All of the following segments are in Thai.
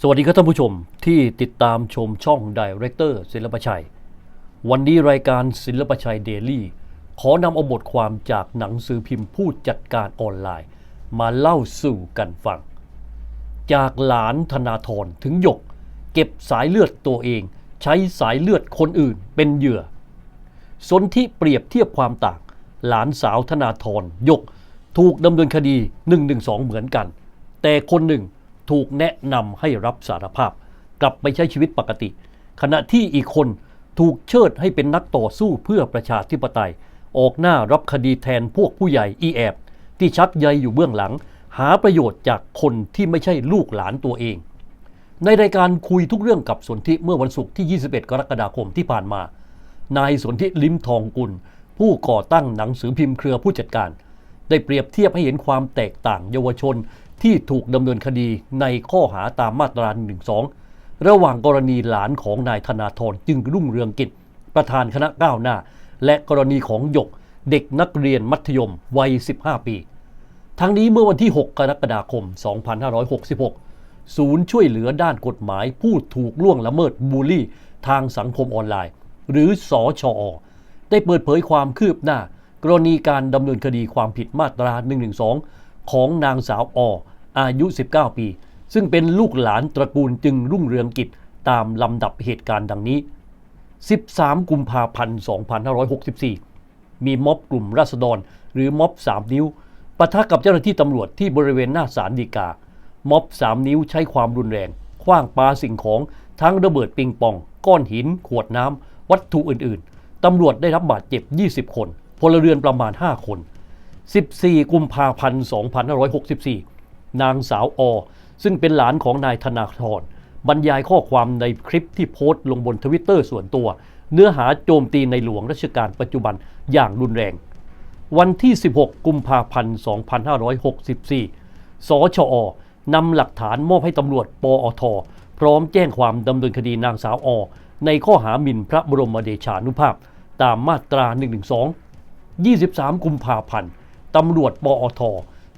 สวัสดีครับท่านผู้ชมที่ติดตามชมช่องดีเรคเตอร์ศิลปชัย วันนี้รายการศิลปชัยเดลี่ขอนำเอาบทความจากหนังสือพิมพ์ผู้จัดการออนไลน์ มาเล่าสู่กันฟัง จากหลานธนาธรถึงหยก เก็บสายเลือดตัวเอง ใช้สายเลือดคนอื่นเป็นเหยื่อ สนที่เปรียบเทียบความต่าง หลานสาวธนาธรหยก ถูกดำเนินคดี 112 เหมือนกัน แต่คนหนึ่ง ถูกแนะนำให้รับสารภาพ กลับไปใช้ชีวิตปกติ ขณะที่อีกคนถูกเชิดให้เป็นนักต่อสู้เพื่อประชาธิปไตย ออกหน้ารับคดีแทนพวกผู้ใหญ่อีแอบ ที่ชักใยอยู่เบื้องหลัง หาประโยชน์จากคนที่ไม่ใช่ลูกหลานตัวเอง ในรายการคุยทุกเรื่องกับสนธิเมื่อวันศุกร์ที่ 21 กรกฎาคมที่ผ่านมา นายสนธิลิ้มทองกุล ผู้ก่อตั้งหนังสือพิมพ์เครือผู้จัดการ ได้เปรียบเทียบให้เห็นความแตกต่างเยาวชน ที่ถูกดำเนินคดีในข้อหาตามมาตรา112 ระหว่างกรณีหลานของนายธนาธรจึงรุ่งเรืองกิจ ประธานคณะก้าวหน้า และกรณีของหยกเด็กนักเรียนมัธยมวัย 15 ปี ทั้งนี้เมื่อวันที่ 6 กรกฎาคม 2566 ศูนย์ช่วยเหลือด้านกฎหมายผู้ถูกล่วงละเมิดบูลลี่ ทางสังคมออนไลน์ หรือสอชอได้เปิดเผยความคืบหน้า กรณีการดำเนินคดีความผิดมาตรา 112 ของนางสาวออายุ 19 ปี ซึ่งเป็นลูกหลานตระกูลจึงรุ่งเรืองกิจตามลำดับเหตุการณ์ดังนี้ 13 กุมภาพันธ์ 2564 มีม็อบกลุ่มราษฎร หรือม็อบ 3 นิ้วปะทะกับเจ้าหน้าที่ตำรวจที่บริเวณหน้าศาลฎีกา ม็อบ 3 นิ้วใช้ความรุนแรงคว้างปาสิ่งของทั้งระเบิดปิงปอง ก้อนหิน ขวดน้ำ วัตถุอื่น ๆ ตำรวจได้รับบาดเจ็บ 20 คน พลเรือนประมาณ 5 คน 14 กุมภาพันธ์ 2564 นางสาวอ ซึ่งเป็นหลานของนายธนาธรบรรยายข้อความในคลิปที่โพสต์ลงบนทวิตเตอร์ส่วนตัว เนื้อหาโจมตีในหลวงรัชกาลปัจจุบันอย่างรุนแรง วันที่ 16 กุมภาพันธ์ 2564 สชอนำหลักฐานมอบให้ตำรวจปอท พร้อมแจ้งความดำเนินคดีนางสาวอ ในข้อหาหมิ่นพระบรมเดชานุภาพ ตามมาตรา 112 23 กุมภาพันธ์ ตำรวจปอท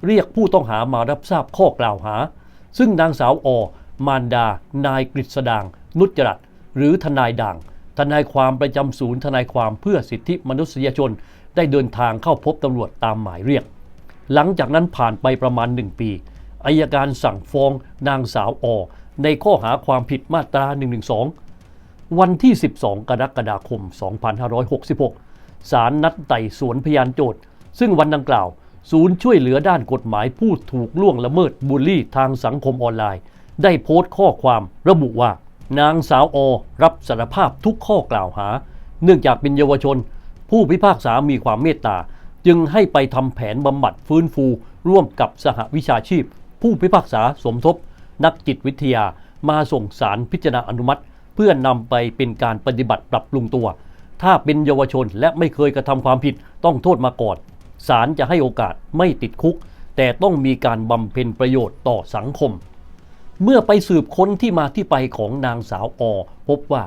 เรียกผู้ต้องหามารับทราบข้อกล่าวหา ซึ่งนางสาวอมารดา นายกฤษดาง นุจจรัตหรือทนายด่าง ทนายความประจำศูนย์ทนายความเพื่อสิทธิมนุษยชน ได้เดินทางเข้าพบตำรวจตามหมายเรียก หลังจากนั้นผ่านไปประมาณหนึ่งปีอายการสั่งฟ้องนางสาวอ ในข้อหาความผิดมาตรา 112 วันที่ 12 กรกฎาคม 2566 ศาลนัดไต่สวนพยานโจทย์ ซึ่งวันดังกล่าว ศูนย์ช่วยเหลือด้านกฎหมายผู้ถูกล่วงละเมิดบูลลี่ทางสังคมออนไลน์ ได้โพสต์ข้อความระบุว่า นางสาวอรับสารภาพทุกข้อกล่าวหา เนื่องจากเป็นเยาวชน ผู้พิพากษามีความเมตตา จึงให้ไปทำแผนบำบัดฟื้นฟู ร่วมกับสหวิชาชีพ ผู้พิพากษาสมทบ นักจิตวิทยามาส่งสารพิจารณาอนุมัติ เพื่อนำไปเป็นการปฏิบัติปรับปรุงตัว ถ้าเป็นเยาวชนและไม่เคยกระทำความผิดต้องโทษมาก่อน ศาลจะให้โอกาสไม่ติดคุก แต่ต้องมีการบำเพ็ญประโยชน์ต่อสังคม เมื่อไปสืบค้นที่มาที่ไปของนางสาวอพบว่า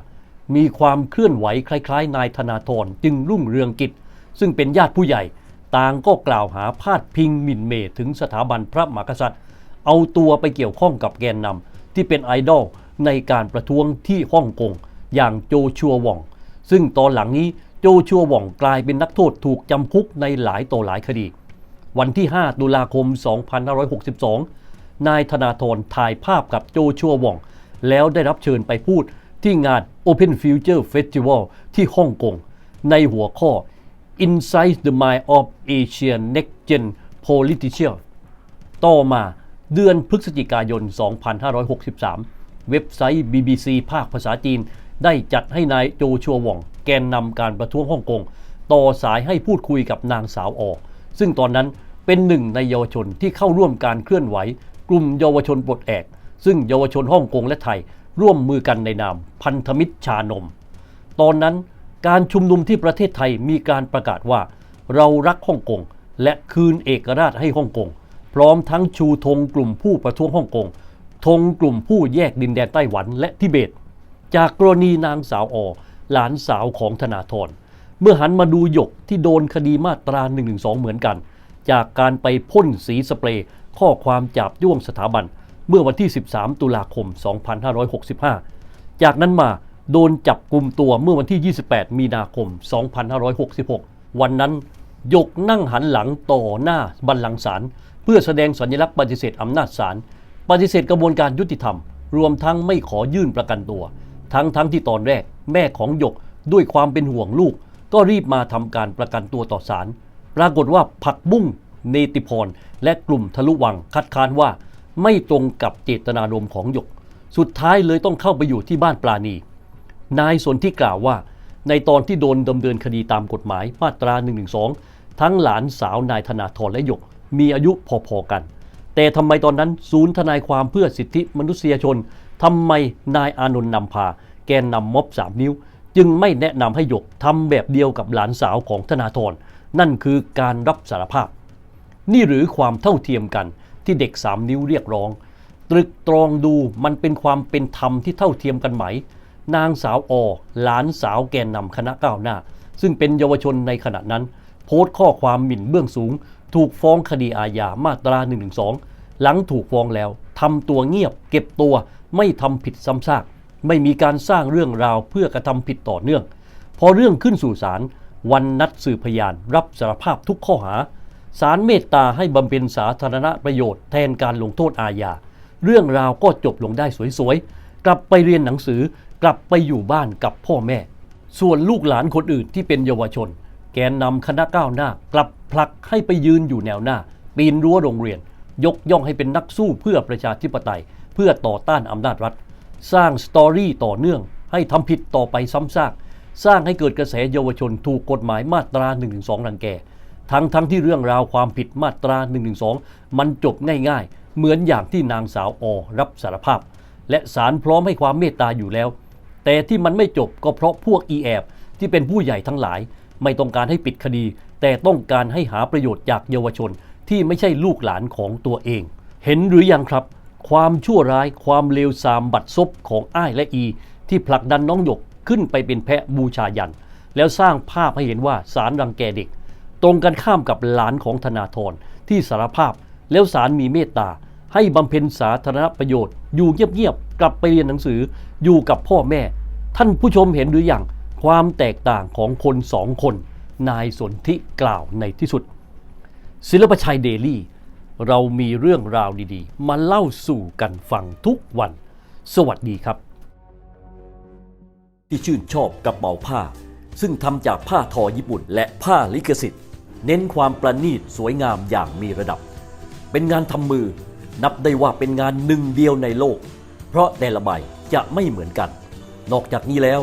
มีความเคลื่อนไหวคล้ายๆ นายธนาธรจึงรุ่งเรืองกิจ ซึ่งเป็นญาติผู้ใหญ่ ต่างก็กล่าวหาพาดพิงหมิ่นเมถึงสถาบันพระมหากษัตริย์ เอาตัวไปเกี่ยวข้องกับแกนนำที่เป็นไอดอลในการประท้วงที่ฮ่องกงอย่างโจชัววอง ซึ่งตอนหลังนี้ โจชัวหว่องกลายเป็นนักโทษถูกจำคุกในหลายต่อหลายคดี วันที่ 5 ตุลาคม 2562 นายธนาธรถ่ายภาพกับโจชัวหว่อง แล้วได้รับเชิญไปพูดที่งาน Open Future Festival ที่ฮ่องกง ในหัวข้อ Inside the Mind of Asian Next Gen Politician ต่อมาเดือนพฤศจิกายน 2563 เว็บไซต์ BBC ภาคภาษาจีน ได้จัดให้นายโจชัวหว่อง แกนนำการประท้วงฮ่องกง ต่อสายให้พูดคุยกับนางสาวอซึ่งตอนนั้นเป็นหนึ่งในเยาวชนที่เข้าร่วมการเคลื่อนไหว กลุ่มเยาวชนปลดแอก ซึ่งเยาวชนฮ่องกงและไทย ร่วมมือกันในนาม พันธมิตรชานม ตอนนั้นการชุมนุมที่ประเทศไทยมีการประกาศว่า เรารักฮ่องกงและคืนเอกราชให้ฮ่องกงพร้อมทั้งชูธงกลุ่มผู้ประท้วงฮ่องกงธงกลุ่มผู้แยกดินแดนไต้หวันและทิเบต จากกรณีนางสาวอหลานสาวของธนาธรเมื่อหันมาดูหยกที่โดนคดีมาตรา112เหมือนกัน จากการไปพ่นสีสเปรย์ข้อความจับย่วงสถาบัน เมื่อวันที่ 13 ตุลาคม 2565 จากนั้นมาโดนจับกลุ่มตัวเมื่อวันที่ 28 มีนาคม 2566 วันนั้นหยกนั่งหันหลังต่อหน้าบัลลังก์ศาลเพื่อแสดงสัญลักษณ์ปฏิเสธอำนาจศาลปฏิเสธกระบวนการยุติธรรม รวมทั้งไม่ขอยื่นประกันตัว ทั้งทั้งที่ตอนแรกแม่ของหยกด้วยความเป็นห่วงลูก ก็รีบมาทำการประกันตัวต่อศาลปรากฏว่าผักบุ้งเนติพร และกลุ่มทะลุวังคัดค้านว่า ไม่ตรงกับเจตนารมณ์ของหยก สุดท้ายเลยต้องเข้าไปอยู่ที่บ้านปราณีนายสนที่กล่าวว่า ในตอนที่โดนดำเนินคดีตามกฎหมายมาตรา1นึทั้งหลานสาวนายธนาธรและหยก มีอายุพอๆกัน แต่ทำไมตอนนั้นศูนย์ทนายความเพื่อสิทธิมนุษยชนทำไมนายอานนท์นำพา แกนนำม็อบสามนิ้ว จึงไม่แนะนำให้หยกทำแบบเดียวกับหลานสาวของธนาธรนั่นคือการรับสารภาพ นี่หรือความเท่าเทียมกันที่เด็กสามนิ้วเรียกร้อง ตรึกตรองดูมันเป็นความเป็นธรรมที่เท่าเทียมกันไหม นางสาวอหลานสาวแกนนำคณะก้าวหน้า ซึ่งเป็นเยาวชนในขณะนั้น โพสต์ข้อความหมิ่นเบื้องสูง ถูกฟ้องคดีอาญามาตรา1นึหลังถูกฟ้องแล้วทำตัวเงียบเก็บตัวไม่ทำผิดซ้ำซากไม่มีการสร้างเรื่องราวเพื่อกระทำผิดต่อเนื่อง พอเรื่องขึ้นสู่ศาลวันนัดสืบพยานรับสารภาพทุกข้อหาศาลเมตตาให้บำเพ็ญสาธารณประโยชน์แทนการลงโทษอาญา เรื่องราวก็จบลงได้สวยๆ กลับไปเรียนหนังสือกลับไปอยู่บ้านกับพ่อแม่ ส่วนลูกหลานคนอื่นที่เป็นเยาวชน แกนนำคณะก้าวหน้ากลับผลักให้ไปยืนอยู่แนวหน้า ปีนรั้วโรงเรียน ยกย่องให้เป็นนักสู้เพื่อประชาธิปไตย เพื่อต่อต้านอำนาจรัฐ สร้างสตอรี่ต่อเนื่อง ให้ทำผิดต่อไปซ้ำซาก สร้างให้เกิดกระแสเยาวชนถูกกฎหมายมาตรา1นึรังแก ทั้งทั้งที่เรื่องราวความผิดมาตรา1นึมันจบง่ายๆ เหมือนอย่างที่นางสาวอรับสารภาพ และศาลพร้อมให้ความเมตตาอยู่แล้ว แต่ที่มันไม่จบก็เพราะพวกอีแอบที่เป็นผู้ใหญ่ทั้งหลาย ไม่ต้องการให้ปิดคดี แต่ต้องการให้หาประโยชน์จากเยาวชนที่ไม่ใช่ลูกหลานของตัวเอง เห็นหรือยังครับ ความชั่วร้ายความเลวทรามบัดซบของอ้ายและอี ที่ผลักดันน้องหยกขึ้นไปเป็นแพะบูชายัน แล้วสร้างภาพให้เห็นว่าสารรังแกเด็ก ตรงกันข้ามกับหลานของธนาธรที่สารภาพแล้วศาลมีเมตตาให้บำเพ็ญสาธารณประโยชน์ อยู่เงียบๆกลับไปเรียนหนังสืออยู่กับพ่อแม่ ท่านผู้ชมเห็นหรืออยัง ความแตกต่างของคนสองคน นายสนธิกล่าวในที่สุด ศิลปชัยเดลี่ เรามีเรื่องราวดีๆ มาเล่าสู่กันฟังทุกวัน สวัสดีครับ ที่ชื่นชอบกระเป๋าผ้า ซึ่งทำจากผ้าทอญี่ปุ่นและผ้าลิขสิทธิ์ เน้นความประณีตสวยงามอย่างมีระดับ เป็นงานทำมือนับได้ว่าเป็นงานหนึ่งเดียวในโลก เพราะแต่ละใบจะไม่เหมือนกัน นอกจากนี้แล้ว